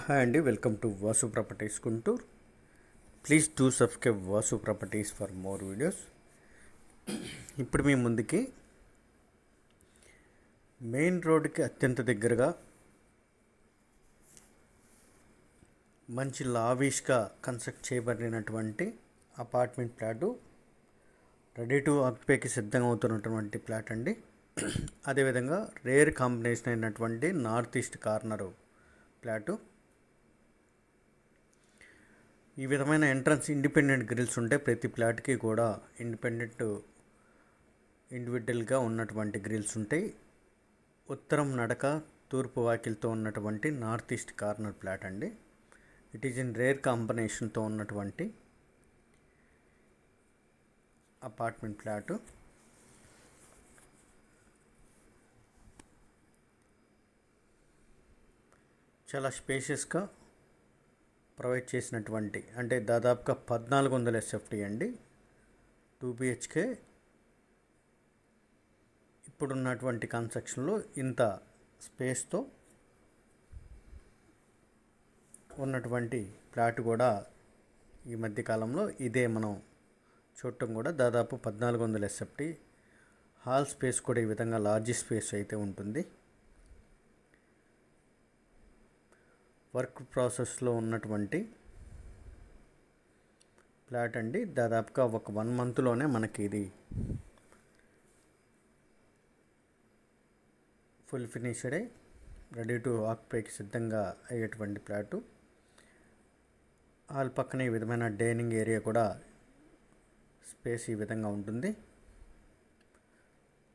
Hi అండి welcome to Vasu properties Guntur. Please do subscribe Vasu properties for more videos. ఇప్పుడు మీ ముందుకి main రోడ్కి అత్యంత దగ్గరగా మంచి లావిష్గా కన్స్ట్రక్ట్ చేయబడినటువంటి అపార్ట్మెంట్ ప్లాటు రెడీ టు ఆక్యుపేకి సిద్ధంగా అవుతున్నటువంటి ప్లాట్ అండి. అదేవిధంగా రేర్ కాంబినేషన్ అయినటువంటి నార్త్ ఈస్ట్ కార్నరు ప్లాటు. ఈ విధమైన ఎంట్రన్స్ ఇండిపెండెంట్ గ్రిల్స్ ఉంటే ప్రతి ఫ్లాట్కి కూడా ఇండిపెండెంట్ ఇండివిజువల్గా ఉన్నటువంటి గ్రిల్స్ ఉంటాయి. ఉత్తరం నడక తూర్పు వాకిల్తో ఉన్నటువంటి నార్త్ ఈస్ట్ కార్నర్ ఫ్లాట్ అండి. ఇట్ ఈజ్ ఇన్ రేర్ కాంబినేషన్తో ఉన్నటువంటి అపార్ట్మెంట్ ప్లాటు. చాలా స్పేషియస్గా ప్రొవైడ్ చేసినటువంటి అంటే దాదాపుగా పద్నాలుగు వందల ఎస్ఎఫ్టీ అండి. టూ బిహెచ్కే ఇప్పుడున్నటువంటి కన్స్ట్రక్షన్లో ఇంత స్పేస్తో ఉన్నటువంటి ఫ్లాట్ కూడా ఈ మధ్యకాలంలో ఇదే మనం చూడటం కూడా దాదాపు పద్నాలుగు వందల ఎస్ఎఫ్టీ. హాల్ స్పేస్ కూడా ఈ విధంగా లార్జ్ స్పేస్ అయితే ఉంటుంది. వర్క్ ప్రాసెస్లో ఉన్నటువంటి ఫ్లాట్ అండి. దాదాపుగా ఒక వన్ మంత్లోనే మనకి ఇది ఫుల్ ఫినిష్డ్ రెడీ టు ఆక్యుపైకి సిద్ధంగా అయ్యేటువంటి ఫ్లాటు వాళ్ళ పక్కన ఈ విధమైన డైనింగ్ ఏరియా కూడా స్పేస్ ఈ విధంగా ఉంటుంది.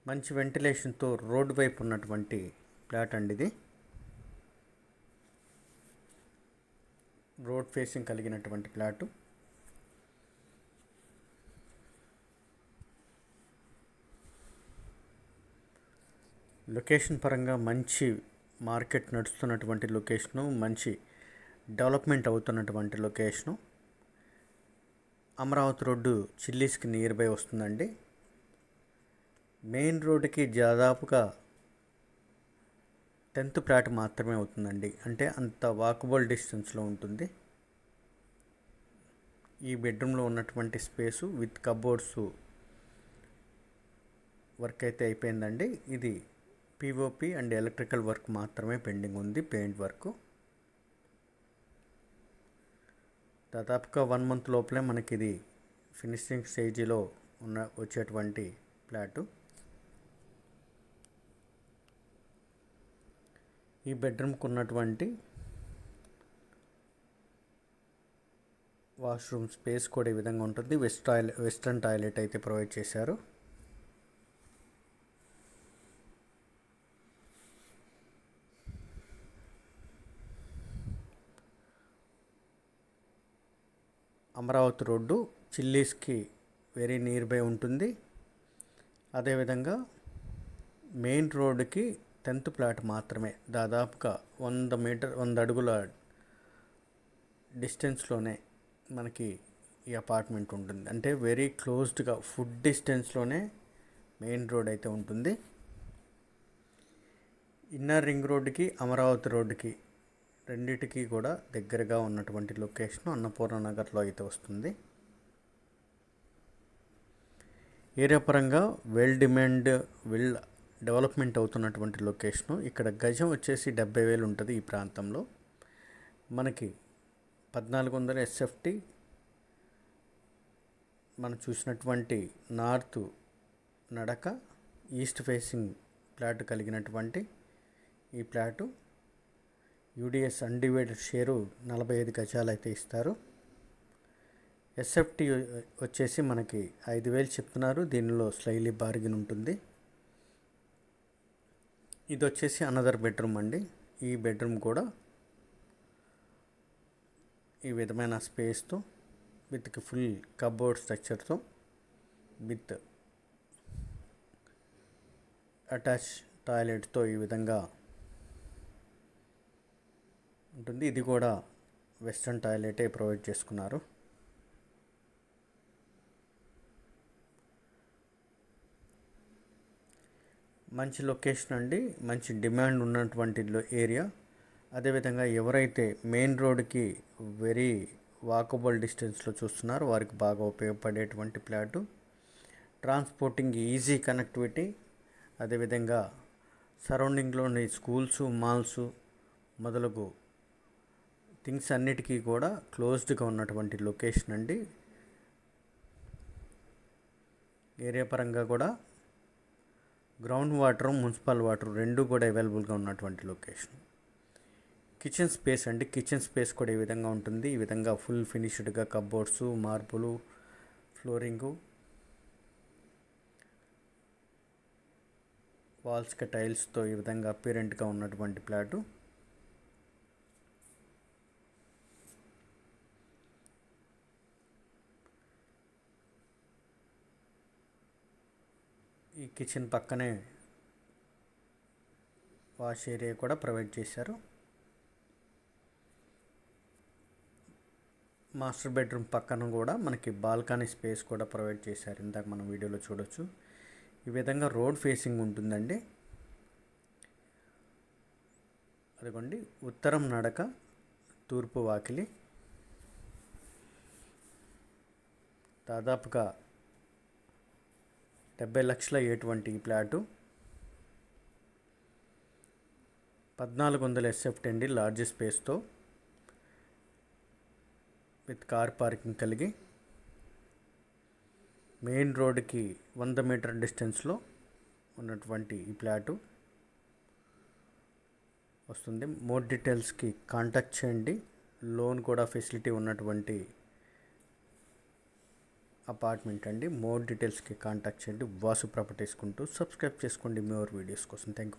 మంచి వెంటిలేషన్తో రోడ్ వైపు ఉన్నటువంటి ఫ్లాట్ అండి ఇది. రోడ్ ఫేసింగ్ కలిగినటువంటి ప్లాటు. లొకేషన్ పరంగా మంచి మార్కెట్ నడుస్తున్నటువంటి లొకేషను మంచి డెవలప్మెంట్ అవుతున్నటువంటి లొకేషను. అమరావతి రోడ్డు చిల్లీస్కి నియర్ బై వస్తుందండి. మెయిన్ రోడ్డుకి దాదాపుగా టెన్త్ ప్లాట్ మాత్రమే అవుతుందండి. అంటే అంత వాకబుల్ డిస్టెన్స్లో ఉంటుంది. ఈ బెడ్రూమ్లో ఉన్నటువంటి స్పేసు విత్ కబోర్డ్స్ వర్క్ అయితే అయిపోయిందండి. ఇది పిఓపి అండ్ ఎలక్ట్రికల్ వర్క్ మాత్రమే పెండింగ్ ఉంది పెయింట్ వర్క్. దాదాపుగా వన్ మంత్ లోపలే మనకి ఇది ఫినిషింగ్ స్టేజీలో ఉన్న వచ్చేటువంటి ప్లాటు. ఈ బెడ్రూమ్కి ఉన్నటువంటి వాష్రూమ్ స్పేస్ కూడా ఈ విధంగా ఉంటుంది. వెస్ట్ టాయిలెట్ వెస్ట్రన్ టాయిలెట్ అయితే ప్రొవైడ్ చేశారు. అమరావతి రోడ్డు చిల్లీస్కి వెరీ నియర్ బై ఉంటుంది. అదేవిధంగా మెయిన్ రోడ్డుకి టెన్త్ ప్లాట్ మాత్రమే. దాదాపుగా వంద మీటర్ వంద అడుగుల డిస్టెన్స్లోనే మనకి ఈ అపార్ట్మెంట్ ఉంటుంది. అంటే వెరీ క్లోజ్డ్గా ఫుడ్ డిస్టెన్స్లోనే మెయిన్ రోడ్ అయితే ఉంటుంది. ఇన్నర్ రింగ్ రోడ్డుకి అమరావతి రోడ్డుకి రెండిటికి కూడా దగ్గరగా ఉన్నటువంటి లొకేషన్ అన్నపూర్ణ నగర్లో అయితే వస్తుంది. ఏరియా పరంగా వెల్ డిమాండ్ వెల్ డెవలప్మెంట్ అవుతున్నటువంటి లొకేషను. ఇక్కడ గజం వచ్చేసి డెబ్బై వేలు ఉంటుంది ఈ ప్రాంతంలో. మనకి పద్నాలుగు వందల ఎస్ఎఫ్టీ. మనం చూసినటువంటి నార్త్ నడక ఈస్ట్ ఫేసింగ్ ప్లాట్ కలిగినటువంటి ఈ ప్లాటు. యూడిఎస్ అన్డివైడెడ్ షేరు నలభై ఐదు గజాలు అయితే ఇస్తారు. ఎస్ఎఫ్టీ వచ్చేసి మనకి ఐదు వేలు చెప్తున్నారు. దీనిలో స్లైలీ బార్గిన్ ఉంటుంది. ఇది వచ్చేసి అనదర్ బెడ్రూమ్ అండి. ఈ బెడ్రూమ్ కూడా ఈ విధమైన స్పేస్తో విత్ ఫుల్ కబోర్డ్ స్ట్రక్చర్తో విత్ అటాచ్ టాయిలెట్తో ఈ విధంగా ఉంటుంది. ఇది కూడా వెస్ట్రన్ టాయిలెటే ప్రొవైడ్ చేసుకున్నారు. మంచి లొకేషన్ అండి మంచి డిమాండ్ ఉన్నటువంటి ఏరియా. అదేవిధంగా ఎవరైతే మెయిన్ రోడ్కి వెరీ వాకబుల్ డిస్టెన్స్లో చూస్తున్నారో వారికి బాగా ఉపయోగపడేటువంటి ప్లాటు. Transporting easy connectivity. అదేవిధంగా సరౌండింగ్లోని స్కూల్స్ మాల్స్ మొదలగు థింగ్స్ అన్నిటికీ కూడా క్లోజ్డ్గా ఉన్నటువంటి లొకేషన్ అండి. ఏరియా పరంగా కూడా గ్రౌండ్ వాటర్ మున్సిపల్ వాటర్ రెండు కూడా అవైలబుల్గా ఉన్నటువంటి లొకేషన్. కిచెన్ స్పేస్ అండి. కిచెన్ స్పేస్ కూడా ఈ విధంగా ఉంటుంది. ఈ విధంగా ఫుల్ ఫినిష్డ్గా కబోర్డ్స్ మార్బులు ఫ్లోరింగు వాల్స్కి టైల్స్తో ఈ విధంగా అపీరెంట్గా ఉన్నటువంటి ప్లాటు. ఈ కిచెన్ పక్కనే వాష్ ఏరియా కూడా ప్రొవైడ్ చేశారు. మాస్టర్ బెడ్రూమ్ పక్కన కూడా మనకి బాల్కనీ స్పేస్ కూడా ప్రొవైడ్ చేశారు. ఇందాక మనం వీడియోలో చూడొచ్చు. ఈ విధంగా రోడ్ ఫేసింగ్ ఉంటుందండి. అదిగోండి ఉత్తరం నడక తూర్పు వాకిలి. దాదాపుగా డెబ్బై లక్షల ఎటువంటి ఈ ప్లాటు? పద్నాలుగు వందల ఎస్ఎఫ్ అండి లార్జ్ స్పేస్తో విత్ కార్ పార్కింగ్ కలిగి మెయిన్ రోడ్కి వంద మీటర్ డిస్టెన్స్లో ఉన్నటువంటి ఈ ప్లాటు వస్తుంది. మోర్ డీటెయిల్స్కి కాంటాక్ట్ చేయండి. లోన్ కూడా ఫెసిలిటీ ఉన్నటువంటి అపార్ట్మెంట్ అండి. మోర్ డీటెయిల్స్కి కాంటాక్ట్ చేయండి. వాసు ప్రాపర్టీస్ కుంటూ సబ్స్క్రైబ్ చేసుకోండి. మోర్ వీడియోస్ కోసం. Thank you